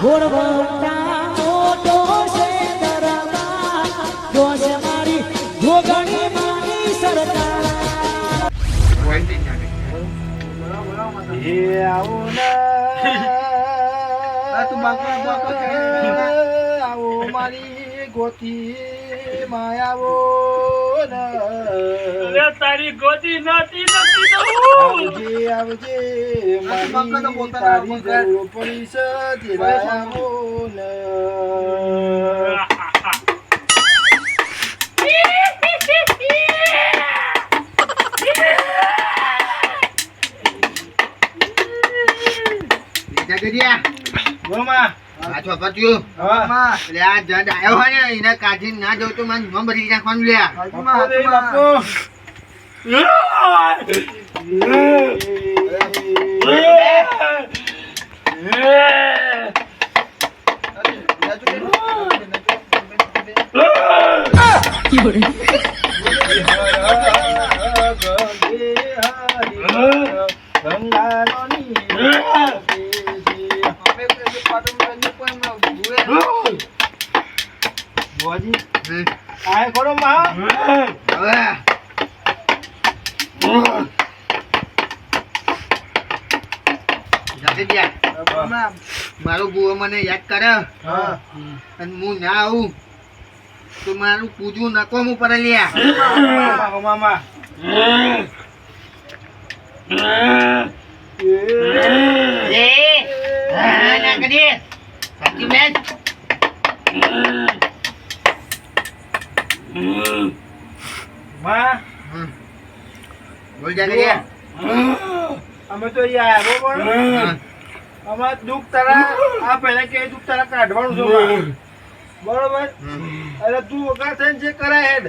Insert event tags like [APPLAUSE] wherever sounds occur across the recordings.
[LAUGHS] ઘોડવટા મોટો છે [LAUGHS] દરબાર જોશ મારી જોગણી માની સરકાર એ આવું ના તું બાંકડો બાંકડો આવો મારી ગોતી માયાવો અરે તારી ગોતી નથી નથી. આવજે આવજે મારી તારી જરૂર પડી છે તેરા આવો ને. બોમાં આ. ચોપટીયું. હા એટલે આ જડ આવ્યો હોય ને એને કાઢી ના જવું તો મને મમ ભરી નાખવાનું લે ગંગા નો બાપુ હમ. આય ખરો માં હવે. મારો બુઓ મને યાદ કરે હા અને હું ના આવું તો મારું પૂજવું નકો હું પડે લ્યા મામા મામા એ ના કરીએ. સાચી બેન. માં? હમ. બોલ જાગીયા. અમે તો અહીંયા આવ્યો પણ. અમાર દુઃખ તારા આ પહેલા કે દુઃખ તારા કાઢવાનું છે બરોબર. અરે તું વગર થઈને જે કરે હેડ.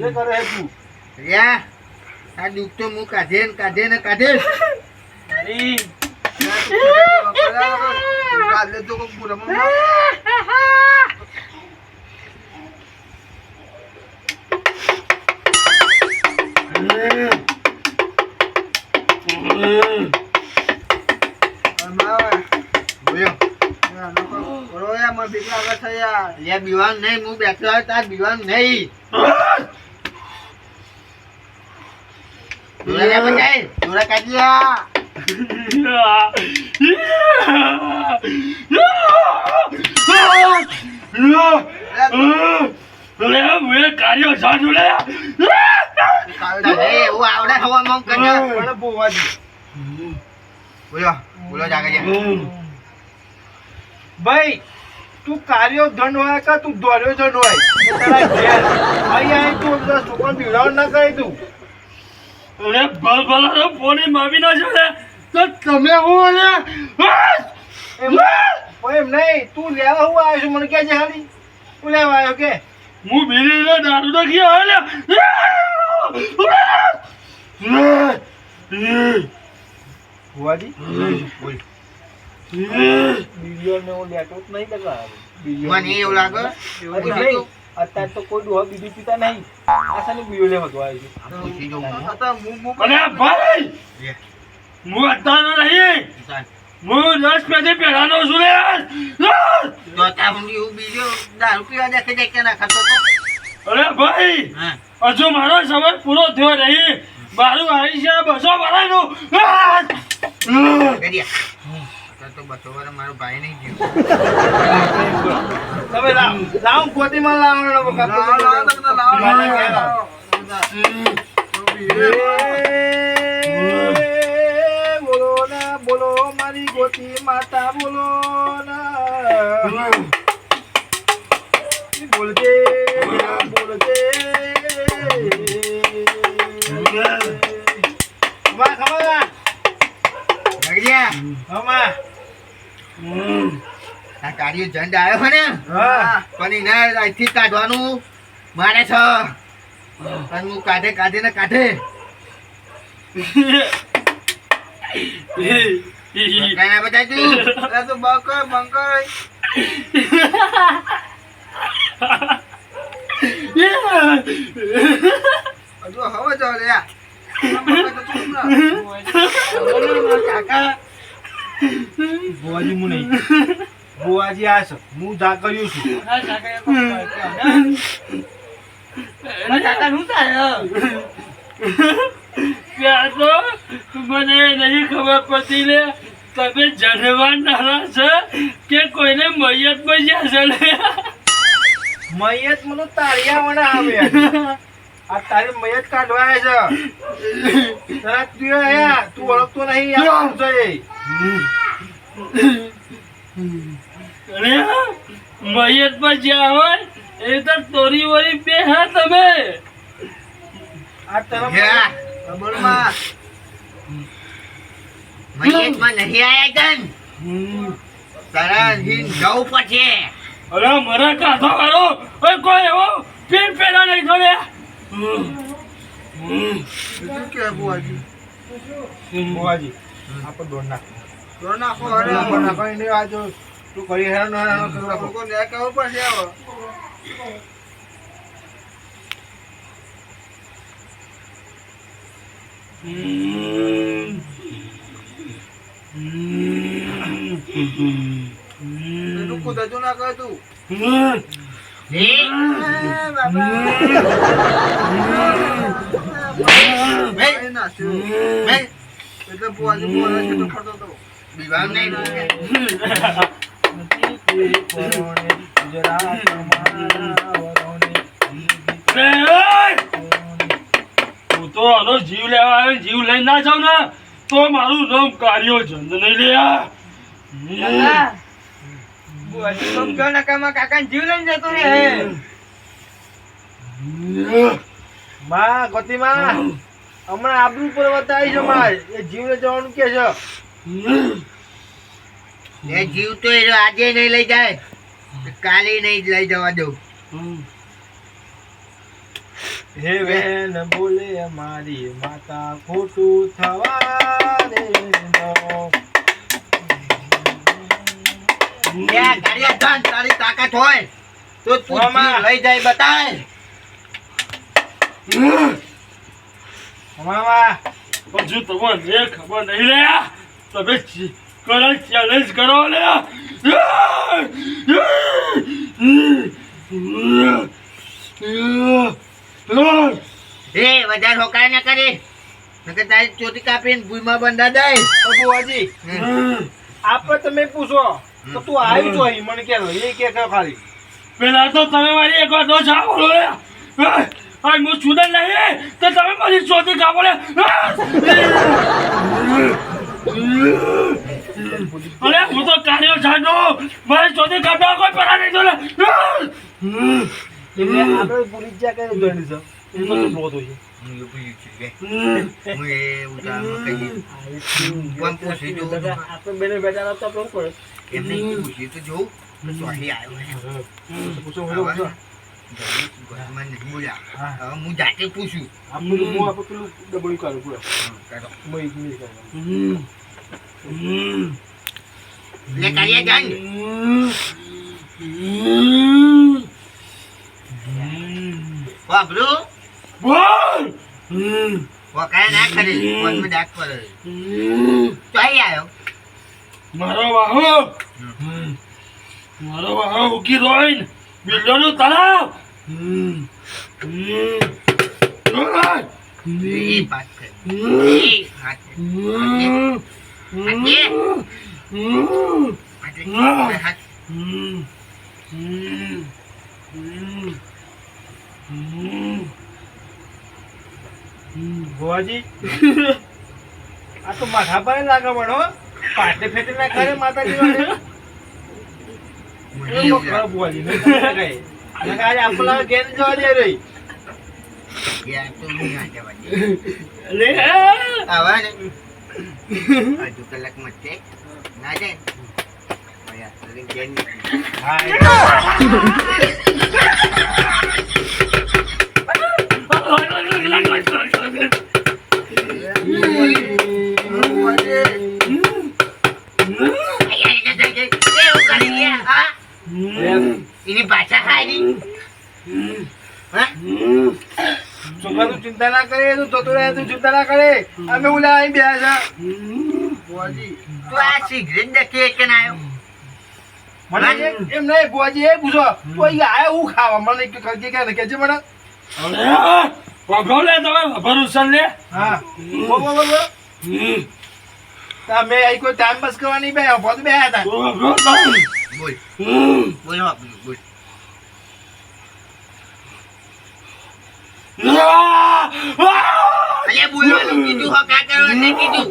જે કરે હે તું. યા આ દુઃખ તો હું કાઢે ને કાઢે ને કાઢે. બોલ્યો લ્યા, [LAUGHS] બીવાનું નહીં હું બેઠો હોય તાર એવું આવડે હવામાં કરજો. પણ બોવાજી બોલો બોલો જાગીયા. ભાઈ તું કાર્યો ધન હોય કે તું દોર્યો ધન હોય? એ તારા ઘેર. અહીં અહીં તું છોકરા બિરાવ ના કરી તું અરે ભલ ભલાનો ફોની મામી ના છે તો તમે હું અરે? એમ એમ નહીં તું લેવા હું આવ્યો છું? મને કે છે હાલી. હું લેવા આવ્યો કે? હું બીડી દારૂ નાખી આવ્યો ભુવાજી? બોલ. બીડીઓ ને હું લેતો જ નહીં લગા મને એવું લાગે. હજી નહીં. અત્યારે તો કોઈ ડોહા બીડી પીતા નહીં. આ સાની બીડીઓ લેવા તો આવ્યો છું. પૂછી જોઉં. હું. અરે ભાઈ! હું અત્યારનો નહીં. હું દસ પેથી પહેલાનો છું લે. તો હું બીજો દારૂ પીવા દેખે દેખે ના ખાતો તો. અરે ભાઈ હા. હજુ મારો સમય પૂરો થયો નહીં. મારું આવી બસો ભરાયનું. તો બસો મારો ભાઈ નહીં ગયો તમે લાવ લાવ ગોતીમાં લાવો બોલો ના બોલો મારી ગોતી માતા બોલો ના. બોલજે. કાર્ય જંડ આવ્યો ને. પણ એને અહીંથી કાઢવાનું મારે છે. અને હું કાઢે કાઢે. ને કાઢે કાંઈ બધા તું બંકર બંકર હજુ હવે જાવ રે કાકા ભુવાજી મુ નહીં ભુવાજી આ છે હું જા કર્યું છું કાકા, શું થાય ત્યાં તો મને નહીં ખબર પડતી લે તમે જનવા નાના છે કે કોઈને મૈયતમાં જ્યાં છે લે મયત મને તાળિયા વડા આવે આ તારી મયત કાઢવા છે. તરત તું આયા તું ઓળખતો નહીં આ કોણ છે? અરે મયત પર જ્યાં હોય એ તો તોરી વળી બે હા તમે. આ તરફ યા, મયત મહેશમાં નહીં આયા ગન તારા હિન જવું પડશે. અરે મારા કાઢો મારો ઓય કોઈ એવો? પીન પેડા નહીં થવે શું કે બુઆજી ભુવાજી? આપણે દોડ નાખ. દોડ નાખો અરે. આપણે નાખો એને આ જો તું કરી હેરાન ના હેરાન કરી. લોકો ને કેવું પડશે હવે. એનું કુદાતું ના કહે તું. એટલે છે તો ફરતો હતો. વિવાહ નહીં! હું તો આનો જીવ લેવા આવ્યો જીવ લઈને ના જાઉં ને તો મારું નામ કાર્યો જંદ નહીં લે સમજો નકામાં જીવ લઈને જતો માં હમણાં આબરૂ છે એ જીવને જવાનું કે છે? એ જીવ તો એ આજે નહીં લઈ જાય કાલે નહીં લઈ જવા દઉં. હે બેન બોલે મારી માતા ખોટું થવા દે તારી તાકાત હોય તો તું. લઈ જાય બતાય. મામા હજુ તમને ખબર નહીં લે તમે કરો ચેલેન્જ કરો લે એ વધારે હોકાર ના કરે. નકર તારી ચોટી કાપીને ભૂઈમાં બંધા દે. તો બુવાજી આપણે તમે પૂછો. તો તું આવી જો અહીં મને કે એ કે કે ખાલી. પેલા તો તમે મારી એક વાર દો ચા બોલો રે આ હું છુદન નહીં તો તમે મારી ચોથી કાપો લે. અરે હું તો કાર્યો છાડો મારી ચોથી કાપવા કોઈ પરા નહીં તો આપણે પોલીસ જ્યાં કઈ જોઈની છે? એ તો બહુ હોય હું એ પૂછ્યું છે કે હું નહીં પૂછ્યું તો જોઉં ચોથી આવ્યો. પૂછો જલ્દી ઘરમાં નહીં બોલ્યા. હવે હું જાતે પૂછું. આપણે હું આપણે પેલું ડબલ કરું પૂરો. કરો. હું એક મિનિટ કરું લે કરીએ જાન. વાપરું બોલ! વકાયા ના કરી. ફોનમાં ડાક પડે ચોઈ આવ્યો. મારો વાહો. મારો વાહો ઉકી રોઈન બિલ્ડરનું તળાવ. હાથ [LAUGHS] આ તો માથા પર લાગે પણ હો પાટે ફેટે ના કરે માતાજી વાળે મને એ એવું ખરા ભુવાજી નહીં તમે ના કહે. નકર આજે આપણા ઘેર જવા દે રહી લાગે, યાર તો નહીં આ જવા દે. અલે આવા ને અડધો કલાક મચે ના જાય ભાઈ આ શરીર ઘેર નીકળી. હા અહીંયા જઈ જઈ જઈ. એવું કરી લે, હા? એની ભાષા ખાઈ હા? છોકરા ચિંતા ના કરે તું જતો રહે તું ચિંતા ના કરે. અમે ઓલા અહીં બેઠા છે. તું આ સિગરેટ દેખી કે ના આવ્યો મને એમ નહીં ભુવાજી એ પૂછો. તો અહીંયા આયા હું ખાવા? મને કે કે કે કે મને. અરે વગો લે તમે ભરોસા લે હા. બો બો બો બો. હમ. તમે અહીં કોઈ ટાઈમ પાસ કરવા નહીં બે પોત બે હતા. બોલ બોલ બોલ! અલે બોલવાનું કીધું હો કા કીધું.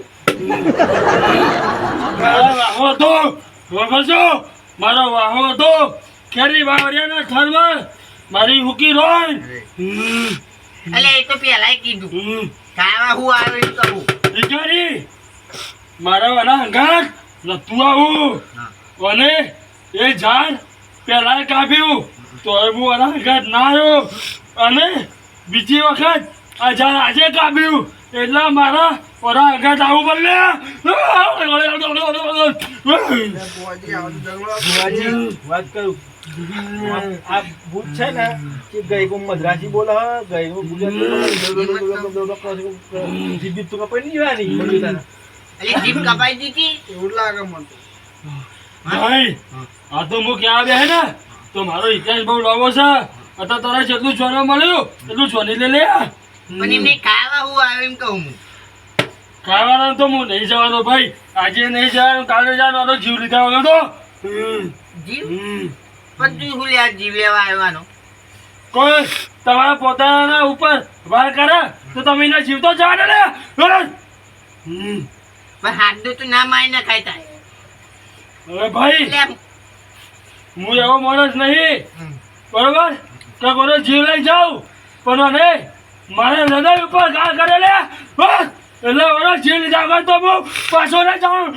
મારો વાહો હતો. છો મારો વાહો હતો. કેરી થરમાં મારી હુકી રોય. અલે એ તો પેલા કીધું. હમ. ખાવા હું આવે તો કહું મારા વાલા હંગાત નતું આવું અને એ ઝાડ પહેલાં કાપ્યું તો હું વાલા હંગાત ના આવ્યો અને બીજી વખત આ ઝાડ આજે કાપ્યું એટલે મારા ઓરા હંગાત આવું બોલે વાત કરું આ ભૂત છે ને કે ગઈ કો મદ્રાસી બોલે ગઈ કો ગુજરાતી જીબી તો કપાઈ નહીં જવાની બધું જીભ કપાઈ દીધી એવું લાગે મને ભાઈ આ તો હું ક્યાં આવ્યા હે ને? તો મારો ઇતિહાસ બહુ લાંબો છે. અત્યારે તારે જેટલું સોનું મળ્યું એટલું સોની લે લે. પણ એમને ખાવા હું આવે એમ કહું હું. ખાવાના તો હું નહીં જવાનો ભાઈ. આજે નહીં જવાનું કાલે જવાનો જીવ લીધા વગર તો. હમ, જીવ? હમ. પણ તું શું લે જીવ લેવા આવ્યો કોઈ તમારા પોતાના ઉપર વાર કરે તો તમે એના જીવ તો જવા દે ને. હમ. પણ હાથ દો ના મારી ના ખાય તાય હવે ભાઈ હું એવો માણસ નહીં. બરોબર? કે કોનો જીવ લઈ જાઉં. પણ અને મારે હૃદય ઉપર ઘા કરે લે બસ. એટલે મારો જીવ લીધા વગર તો હું પાછો ના જાઉં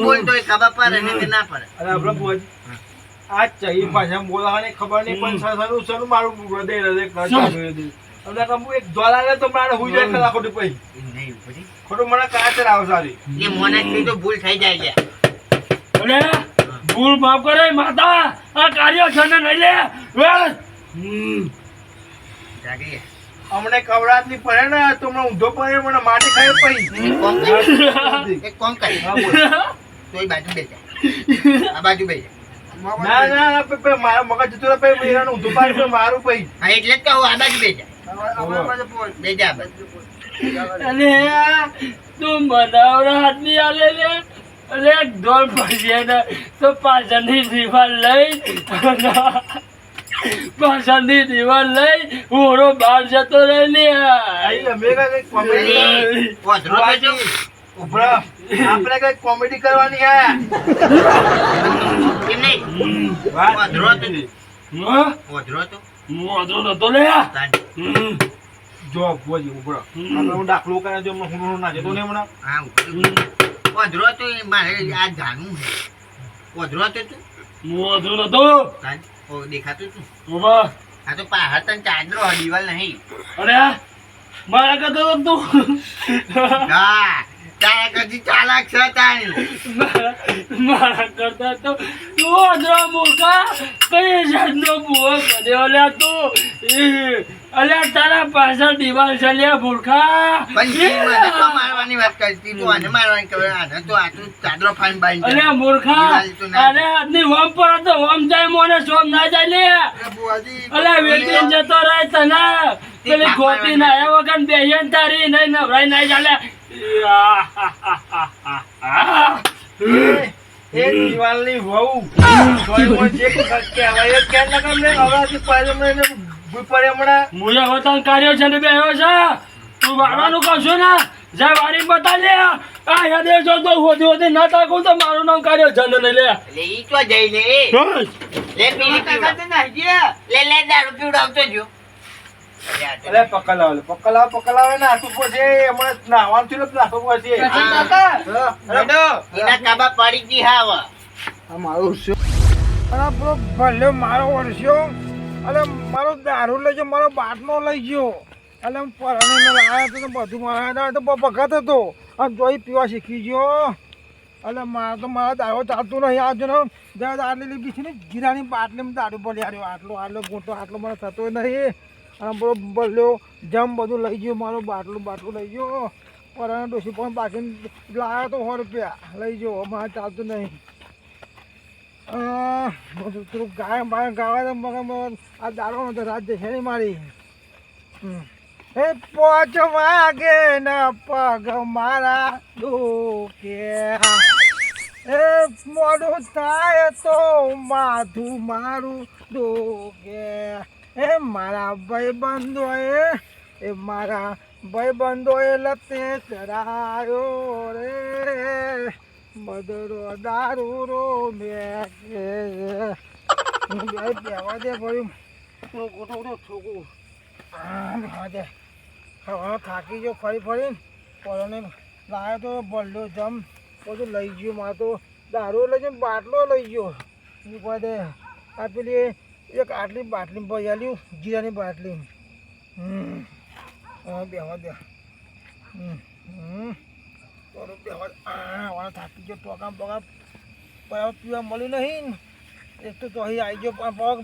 બોલતો ખબર પડે ના પડે. અરે આપણે ભુવાજી, આ ચઈ પાછા બોલાવાની ખબર નહીં પણ સર- સર- મારું હૃદય હૃદય કરતા. અમને હું એક જ્વાલા તો મારે હું જાય કલા ખોટું પઈ. એમ નહીં ઉપરી. ખોટું મને કાચર આવે સારી. એ મોનાથી તો ભૂલ થઈ જાય છે અરે ભૂલ માફ કરે માતા આ કાર્ય છે ને નહીં લે બસ. હમ. જાગીએ. અમને પડે ને તો મને ઊંધો પડે મને માટી ખાઈ પડી એક કોમ કરી એક કોમ કરી હા, બોલ. તો એ બાજુ બેસા આ બાજુ બેસા ના ના ના પે- પે મારા મગજ જતો રહે પે મેરાનું ઊંધું પાડ પે મારું પઈ. હા એટલે જ કહું આ બાજુ બેજા આ બાજુ. અલે તું મનાવરા હાથની આલે રે અરે ઢોલ પડી ને તો પાછળની દીવાલ લઈ. પાછળની દીવાલ લઈ ઓરો બહાર જતો રહે ને. અમે કઈ કોમેડી આપણે કઈ કોમેડી કરવાની હે? [LAUGHS] વાત વધરો તો હા? વધરો તો હું વાંધો નતો લે. જો બોજી ઉભરા હું દાખલો કરે જો હું હું ના જતો ને હમણાં હા. વધરો તો મારે આ જાણવું છે વધરો તો તું ઓ દેખાતું તું ઊભા આ તો પાહડ તને ચાંદરો દિવાલ નહીં અરે મારા કરતો તારા કરતી ચાલાક છે તાણી મારા મારા કરતા તો તું અધરો મૂર્ખા. કઈ જાતનો બુઓ કર્યો લ્યા તું? અલ્યા તારા પાછળ દિવાલ છે લ્યા મૂર્ખા. પણ ઈ મને તો મારવાની વાત કરતી તું આને મારવાની ખબર આને તો આટલું ચાદરો ફાઈન બાઈ અલ્યા મૂર્ખા દિવાલ તો ના અરે આજની હોમ પર હતો હોમ જાય મોને સોમ ના જાય લે. અલ્યા વેચીને જતો રહે તને. પેલી ખોટી ના એ વગર બેહીને તારી નહીં નવરાઈ નહીં ચાલે એ એ દિવાલની વહુ. જે કહેવાય એ કેમ ના કામ લે? હવડાથી પાછળ પડે હમણાં મુએ હોતન કાર્યો છે ને બેહ્યો છે. તું વાળવાનું કહું છું ને જા વારી બતા લે આ હેડે જો તો હોદી હોદી ના તાકું તો મારું નામ કાર્ય છે ને લે. એટલે ઈ તો જઈ લે લે પીલી પીવડાવ. લે લે દારૂ પીવડાવતો જો. અરે પકલાવ લે પકલાવ પકલાવ ને આખું પોસે હમણાં નાવાનું થયું ને નાખવું પડશે અરે એના કાબા પડી ગઈ હાવ. અરે પેલો ભલે મારો વર્ષો અને મારો દારૂ લઈ ગયો મારો બાટલો લઈ ગયો. એટલે હું પરણીને લાવ્યો હતો ને બધું મારા તો ભગત હતો. અને જોઈ પીવા શીખી ગયો. એટલે મારે તો મારા દારૂ ચાલતું નહીં. આ જો ને આટલી લીધી છે ને ગીરાની બાટલી દારૂ પડી આવ્યો આટલો આટલો મોટો આટલો મને થતો નહીં. અને બરો બલ્યો જમ બધું લઈ ગયો મારું બાટલું બાટલું લઈ ગયો. પરાણે ડોસી પણ બાકી લાવ્યો તો સો રૂપિયા. લઈ ગયો મારે ચાલતું નહીં. અ, બધું થોડું ગાય બાય ગાવા તો મગર આ દારૂ તો રાત જશે નહીં મારી. એ પાંચ વાગે ના પગ મારા દુખે. એ મોડું થાય તો માથું મારું દુખે. એ મારા ભાઈ એ એ મારા ભાઈબંધો એ લતે ચરાયો રે. બદરો દારૂ રો બે બેવા દે ભર્યું ગોઠો ગોઠો ઠોકું આ બેવા દે. હવે થાકી જો ફરી ફરીને. પોતાને લાવ્યો તો બલ્લો જમ. બધું લઈ ગયો, મારે તો દારૂ લઈ ગયો બાટલો લઈ ગયો. મૂકવા દે, આ પેલી એક આટલી બાટલી આલ્યું જીરાની બાટલી. હમ. બેવા દે. દે. આ, વાળા થાકી ગયો ટોકા બગા બરાબર પીવા મળ્યું નહીં એક તો તો આવી ગયો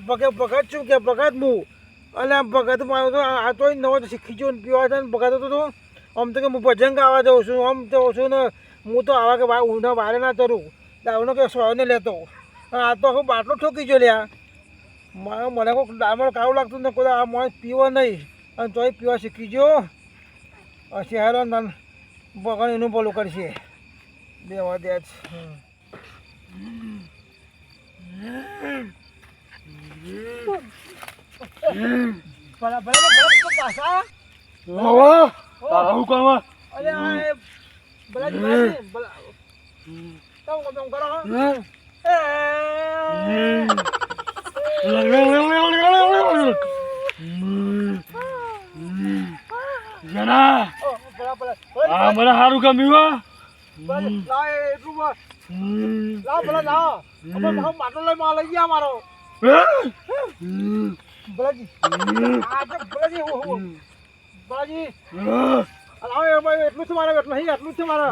પગે ભગત છું કે ભગત હું અને ભગત મારો તો આ તો નવો તો શીખી ગયો પીવા છે ને હતો તો આમ તો કે હું ભજન ગાવા જાઉં છું, આમ તો છું ને, હું તો આવા કે ઊંધા વારે ના ચરું દાવનો કે સોને લેતો. આ તો હું બાટલો ઠોકી ગયો લ્યા. મને મને કોઈ ડામર કાવું લાગતું ને કોઈ આ મને પીવો નહીં. અને તોય પીવા શીખી ગયો. હશે હેરો ને બગન એનું બોલું કરશે. બે દે જ. હું હો. જના આ મને સારું ગમ્યું હા એટલું હો હો છે મારે એટલું છે મારે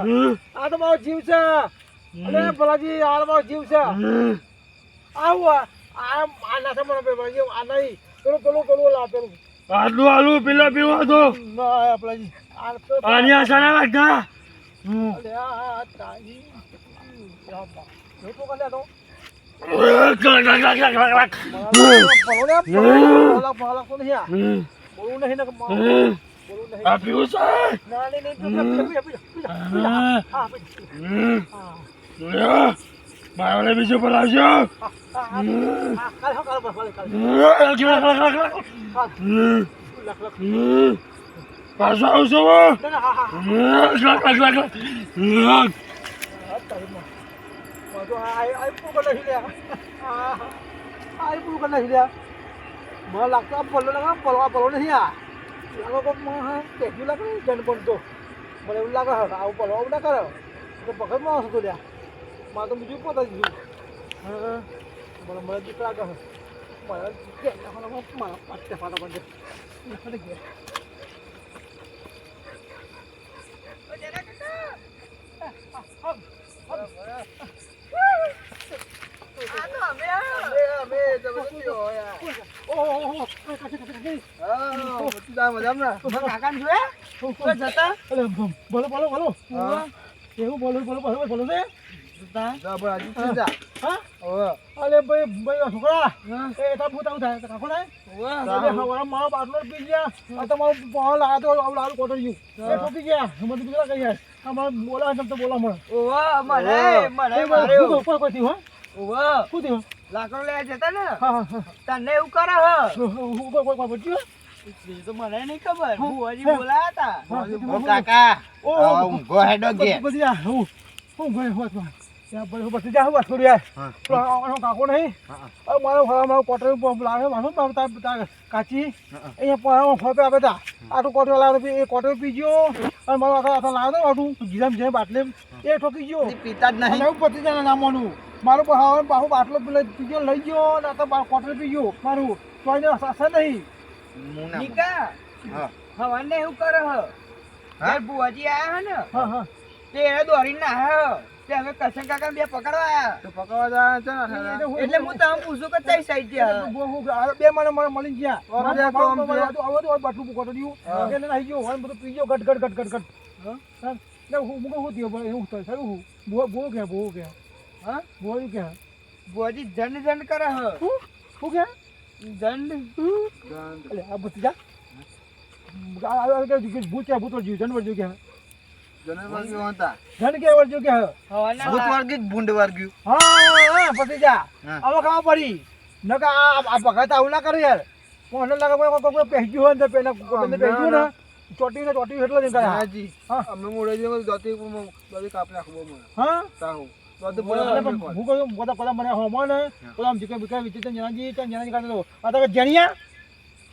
આ મારો જીવ છે અરે ભલાજી આ મારો જીવ છે આવું આ આ આ ના મને ભલાજી આ નહીં પેલું પેલું પેલું લાવ પેલું આટલું આલુ પેલા પીવા તો ના ભલાજી આ તો આની આશા ના રાખતા અલે આ તારી યા બા જોતો કલે તો બોલો ને બોલો બોલો કોણ છે આ? બોલું નહીં મારે બીજું પર આવજો. પાછો આવશો. મને લાગતું પલ્લો લાગે, આ પલ્લો નહીં આ. લાગે ટેક્યું લાગે જન પણ તો. મને એવું લાગે આવું પલ્લો આવું ના કરે. તો પકડમાં આવશે લ્યા. માં તો બીજું પોતા જ. હા, મને મને બીક લાગે છે. મને કે નાખવાનો મારા પાટે ફાટા પડે. ગયા. કાકા, કાકા. અરે, બોલો બોલો બોલો એવું બોલો બોલો બોલો બોલો ને અરે ભાઈ ભાઈ છોકરા. એ તા ભૂત થાય કાકો ને. અરે મારો બાટલો પી ગયા. આ તમારો પાવ લાગે તો આવું લાડુ કોટર ગયું. એ ઠોકી ગયા. મને બીજા કઈ જાય અમારે બોલા છે તો બોલા મને. એ ભાઈ, શું કોઈ કોઈ થયું હા? શું થયું? લાકડો લઈ જતા ને હા હા હા. તને એવું કરે હ. હું કોઈ કોઈ કોઈ બચ્યું? તો મને નહીં ખબર. હું. હજી. બોલાયા હતા. કાકા. ઓ ઊંઘો હેડો હું હું ગયો હોત ત્યાં ભાઈ બધી જા હું વાત કરું યાર કાકો નહીં. મારો હવે મારો કોટર લાવે માનો તાર તાર- તાર કાચી? અહીંયા પર ફોટો આપે તા. આટલું કોટર લાવે એ કોટર પી ગયો અને મારો આખા આખા લાવે તો આટલું. જીરામ જઈને બાટલે એ ઠોકી ગયો પીતા જ નહીં. એવું પતી જાય નામોનું. મારું હવે બાહુ બાટલો પી ગયો લઈ ગયો ને આ કોટર પી ગયો મારું. તો એને સાસા નહીં. નિકા હવાને એવું કરે હ? બુઆજી આયા હે ને? હા હા. તે દોરીને હ. તે હવે કરશન કાકા બે પકડવા આયા તો પકડવા જાય છે એટલે હું તમને પૂછું કે કઈ સાઈડ બે મને મને મળી ગયા કોમ તો હવે બાટલું મૂકો એટલે ગયો હોય બધું પી ગયો ગટ ગટ ગટ ગટ ગટ હા હું મૂકો હું થયો એવું થાય સારું હું બો બો કે બો કે હા બો કે બોજી જંડ જંડ કરે હ હું કે આ બસ જા આ આ કે ભૂત છે ભૂત જીવ જનવર જીવ કે ધન કે ભૂત ભૂંડ હા પછી જા. આમાં ખાવા પડી. નકા આ ભગત આવું ના કરે યાર. મને લાગે કોઈ કોઈ પહેજ્યું હોય ને પેલા પહેજ્યું ને ચોટી ને. ચોટી એટલો જ કરે હાજી હા. અમે મોડે જે દોતી દોતી કાપી નાખવો મને હા તાહુ બધા બધા બધા જણિયા?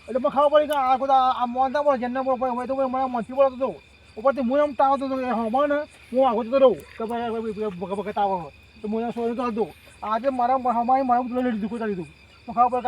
એટલે મને ખબર પડી આ બધા આ મોંતા પડે જન્ના પડે હોય તો મને મચી પડતો હતો. ઉપરથી હું એમ ટાવ તો હમણાં ને હું આગળ જતો રહું. કે ભગત આવો. તો હું એમ સોનું ચાલતો આજે મારા હમણાં મારા બધું લઈ લીધું કોઈ લીધું તો ખબર